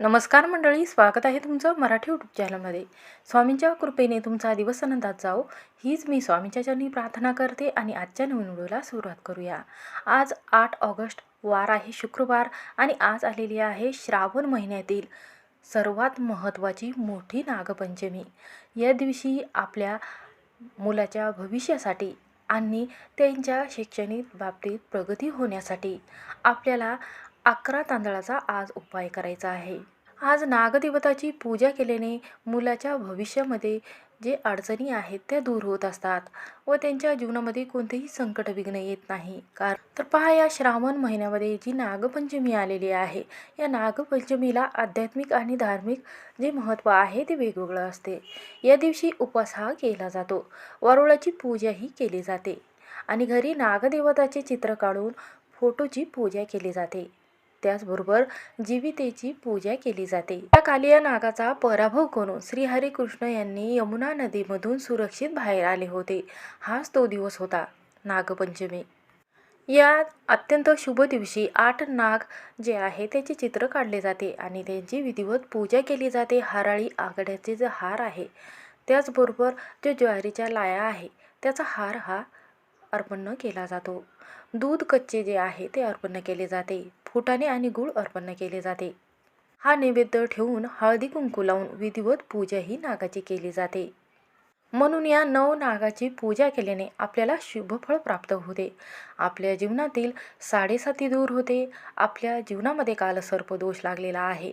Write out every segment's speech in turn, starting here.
नमस्कार मंडळी स्वागत आहे तुमचं मराठी यूट्यूब चॅनलमध्ये स्वामींच्या कृपेने तुमचा दिवस आनंदात जाओ हीच मी स्वामींच्या चरणी प्रार्थना करते आणि आजच्या नवीन व्हिडिओला सुरुवात करूया. आज आठ ऑगस्ट वार आहे शुक्रवार आणि आज आलेली आहे श्रावण महिन्यातील सर्वात महत्त्वाची मोठी नागपंचमी. या दिवशी आपल्या मुलाच्या भविष्यासाठी आणि त्यांच्या शैक्षणिक बाबतीत प्रगती होण्यासाठी आपल्याला अकरा तांदळाचा आज उपाय करायचा आहे. आज नागदेवताची पूजा केल्याने मुलाच्या भविष्यामध्ये जे अडचणी आहेत त्या दूर होत असतात व त्यांच्या जीवनामध्ये कोणतेही संकट विघ्न येत नाही. कारण तर पहा या श्रावण महिन्यामध्ये जी नागपंचमी आलेली आहे या नागपंचमीला आध्यात्मिक आणि धार्मिक जे महत्त्व आहे ते वेगवेगळं असते. या दिवशी उपवास हा केला जातो. वरुळाची पूजाही केली जाते. आणि घरी नागदेवताचे चित्र काढून फोटोची पूजा केली जाते. त्याचबरोबर जीवितेची पूजा केली जाते. या कालिया नागाचा पराभव करून श्री हरिकृष्ण यांनी यमुना नदीमधून सुरक्षित बाहेर आले होते. हाच तो दिवस होता नागपंचमी. या अत्यंत शुभ दिवशी आठ नाग जे आहे त्याचे चित्र काढले जाते आणि त्यांची विधिवत पूजा केली जाते. हराळी आघाड्याचे जे हार आहे त्याचबरोबर जो ज्वारीच्या लाया आहे त्याचा हार हा अर्पण केला जातो. दूध कच्चे जे आहे ते अर्पण केले जाते. फुटाणे आणि गूळ अर्पण केले जाते. हा नैवेद्य ठेवून हळदी कुंकू लावून विधिवत पूजाही नागाची केली जाते. म्हणून या नव नागाची पूजा केल्याने आपल्याला शुभफळ प्राप्त होते. आपल्या जीवनातील साडेसाती दूर होते. आपल्या जीवनामध्ये कालसर्प दोष लागलेला आहे.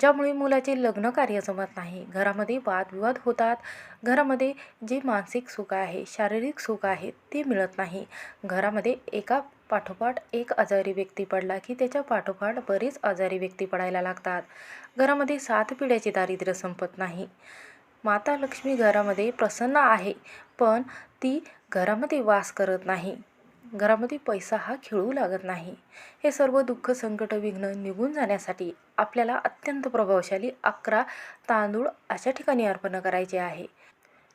ज्यामुळे मुलाचे लग्न कार्य जमत नाही. घरामध्ये वादविवाद होतात. घरामध्ये जे मानसिक सुख आहे शारीरिक सुख आहे ते मिळत नाही. घरामध्ये एका पाठोपाठ एक आजारी व्यक्ती पडला की त्याच्या पाठोपाठ बरेच आजारी व्यक्ती पडायला लागतात. घरामध्ये सात पिढ्याचे दारिद्र्य संपत नाही. माता लक्ष्मी घरामध्ये प्रसन्न आहे पण ती घरामध्ये वास करत नाही. घरामध्ये पैसा हा खेळू लागत नाही. हे सर्व दुःख संकट विघ्न निघून जाण्यासाठी आपल्याला अत्यंत प्रभावशाली अकरा तांदूळ अशा ठिकाणी अर्पण करायचे आहे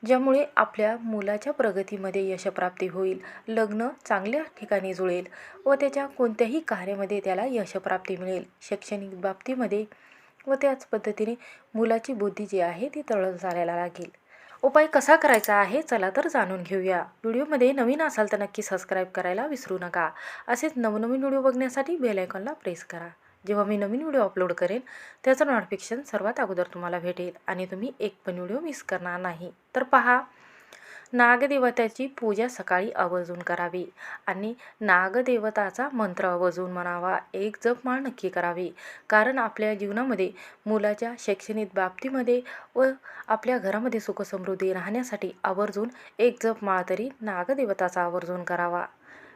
ज्यामुळे आपल्या मुलाच्या प्रगतीमध्ये यशप्राप्ती होईल लग्न चांगल्या ठिकाणी जुळेल व त्याच्या कोणत्याही कार्यामध्ये त्याला यशप्राप्ती मिळेल. शैक्षणिक बाबतीमध्ये व त्याच पद्धतीने मुलाची बुद्धी जी आहे ती तळत चालायला लागेल. उपाय कसा करायचा आहे चला तर जाणून घेऊया. व्हिडिओमध्ये नवीन असाल तर नक्की सबस्क्राईब करायला विसरू नका. असेच नवनवीन व्हिडिओ बघण्यासाठी बेल आयकॉनला प्रेस करा. जेव्हा मी नवीन व्हिडिओ अपलोड करेन त्याचं नोटिफिकेशन सर्वात अगोदर तुम्हाला भेटेल आणि तुम्ही एक पण व्हिडिओ मिस करणार नाही. तर पहा नागदेवताची पूजा सकाळी आवर्जून करावी आणि नागदेवताचा मंत्र आवर्जून म्हणावा. एक जपमाळ नक्की करावी. कारण आपल्या जीवनामध्ये मुलाच्या शैक्षणिक बाबतीमध्ये व आपल्या घरामध्ये सुखसमृद्धी राहण्यासाठी आवर्जून एक जपमाळ तरी नागदेवताचा आवर्जून करावा.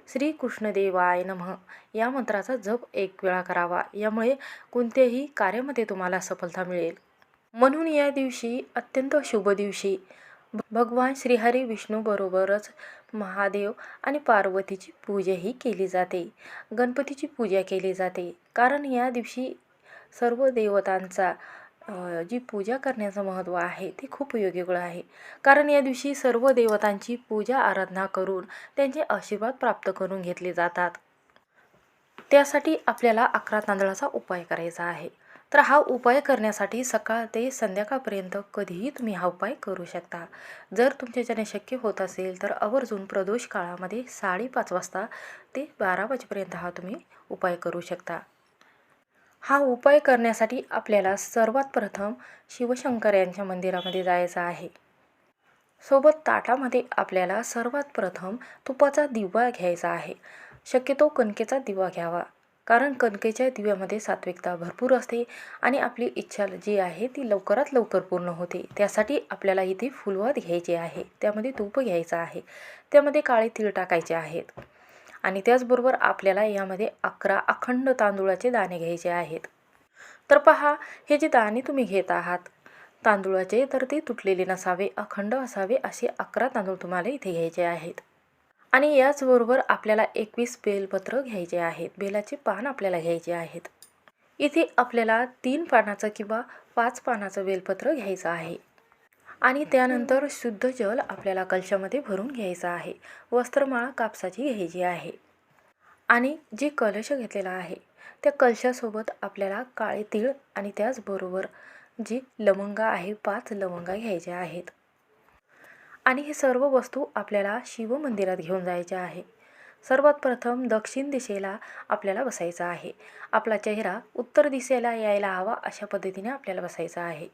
श्री कृष्णदेवाय नमः. या मंत्राचा जप एक वेळा करावा. यामुळे कोणत्याही कार्यामध्ये तुम्हाला सफलता मिळेल. म्हणून या दिवशी अत्यंत शुभ दिवशी भगवान श्रीहरी विष्णूबरोबरच महादेव आणि पार्वतीची पूजाही केली जाते. गणपतीची पूजा केली जाते. कारण या दिवशी सर्व देवतांचा जी पूजा करण्याचं महत्त्व आहे ते खूप योग्यगुळ आहे. कारण या दिवशी सर्व देवतांची पूजा आराधना करून त्यांचे आशीर्वाद प्राप्त करून घेतले जातात. त्यासाठी आपल्याला अकरा तांदळाचा उपाय करायचा आहे. तर हा उपाय करण्यासाठी सकाळ ते संध्याकाळपर्यंत कधीही तुम्ही हा उपाय करू शकता. जर तुमच्याच्याने शक्य होत असेल तर आवर्जून प्रदोष काळामध्ये साडेपाच वाजता ते बारा वाजेपर्यंत हा तुम्ही उपाय करू शकता. हा उपाय करण्यासाठी आपल्याला सर्वात प्रथम शिवशंकर यांच्या मंदिरामध्ये जायचं आहे. सोबत ताटामध्ये आपल्याला सर्वात प्रथम तुपाचा दिवा घ्यायचा आहे. शक्यतो कणकेचा दिवा घ्यावा. कारण कणकेच्या दिव्यामध्ये सात्विकता भरपूर असते आणि आपली इच्छा जी आहे ती लवकरात लवकर पूर्ण होते. त्यासाठी आपल्याला इथे फुलवात घ्यायचे आहे. त्यामध्ये तूप घ्यायचं आहे. त्यामध्ये काळे तीळ टाकायचे आहेत. आणि त्याचबरोबर आपल्याला यामध्ये अकरा अखंड तांदूळाचे दाणे घ्यायचे आहेत. तर पहा हे जे दाणे तुम्ही घेत आहात तांदूळाचे तर ते तुटलेले नसावे अखंड असावे असे अकरा तांदूळ तुम्हाला इथे घ्यायचे आहेत. आणि याचबरोबर आपल्याला एकवीस बेलपत्र घ्यायचे आहेत. बेलाचे पान आपल्याला घ्यायचे आहेत. इथे आपल्याला तीन पानाचं किंवा पाच पानाचं बेलपत्र घ्यायचं आहे. आणि त्यानंतर शुद्ध जल आपल्याला कलशामध्ये भरून घ्यायचं आहे. वस्त्रमाळा कापसाची घ्यायची आहे. आणि जे कलश घेतलेला आहे त्या कलशासोबत आपल्याला काळे तीळ आणि त्याचबरोबर जी लवंगा आहे पाच लवंगा घ्यायच्या आहेत. आणि हे सर्व वस्तू आपल्याला शिवमंदिरात घेऊन जायच्या आहे. सर्वात प्रथम दक्षिण दिशेला आपल्याला बसायचं आहे. आपला चेहरा उत्तर दिशेला यायला हवा अशा पद्धतीने आपल्याला बसायचं आहे.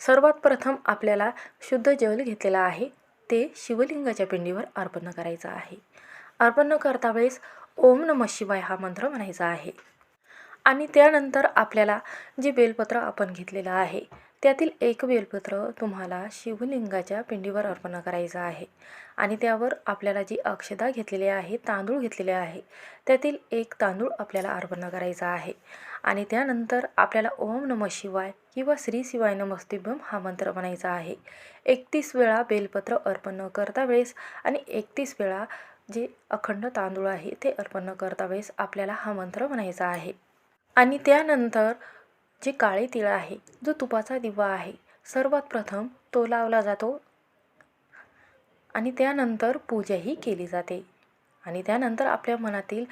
सर्वात प्रथम आपल्याला शुद्ध जल घेतलेलं आहे. ते शिवलिंगाच्या पिंडीवर अर्पण करायचं आहे. अर्पण करता वेळेस ओम नम शिवाय हा मंत्र म्हणायचा आहे. आणि त्यानंतर आपल्याला जे बेलपत्र आपण घेतलेलं आहे त्यातील एक बेलपत्र तुम्हाला शिवलिंगाच्या पिंडीवर अर्पण करायचं आहे. आणि त्यावर आपल्याला जी अक्षदा घेतलेली आहे तांदूळ घेतलेले आहे त्यातील एक तांदूळ आपल्याला अर्पण करायचा आहे. आणि त्यानंतर आपल्याला ओम नम शिवाय किंवा श्री शिवाय नमस्तिभम हा मंत्र म्हणायचा आहे. एकतीस वेळा बेलपत्र अर्पण करता वेळेस आणि एकतीस वेळा जे अखंड तांदूळ आहे ते अर्पण करता वेळेस आपल्याला हा मंत्र म्हणायचा आहे. आणि त्यानंतर जे काळे तिळ आहे जो तुपाचा दिवा आहे सर्वात प्रथम तो लावला जातो आणि त्यानंतर पूजाही केली जाते. आणि त्यानंतर आपल्या मनातील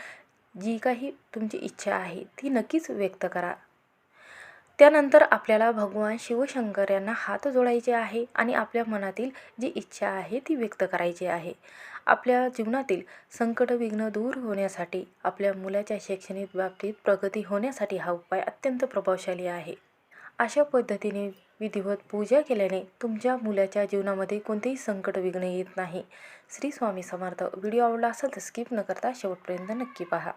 जी काही तुमची इच्छा आहे ती नक्कीच व्यक्त करा. त्यानंतर आपल्याला भगवान शिवशंकर यांना हात जोडायचे आहे आणि आपल्या मनातील जी इच्छा आहे ती व्यक्त करायची आहे. आपल्या जीवनातील संकट विघ्न दूर होण्यासाठी आपल्या मुलाच्या शैक्षणिक बाबतीत प्रगती होण्यासाठी हा उपाय अत्यंत प्रभावशाली आहे. अशा पद्धतीने विधिवत पूजा केल्याने तुमच्या मुलाच्या जीवनामध्ये कोणतेही संकट विघ्न येत नाही. श्री स्वामी समर्थ. व्हिडिओ आवडला असेल तर स्किप न करता शेवटपर्यंत नक्की पहा.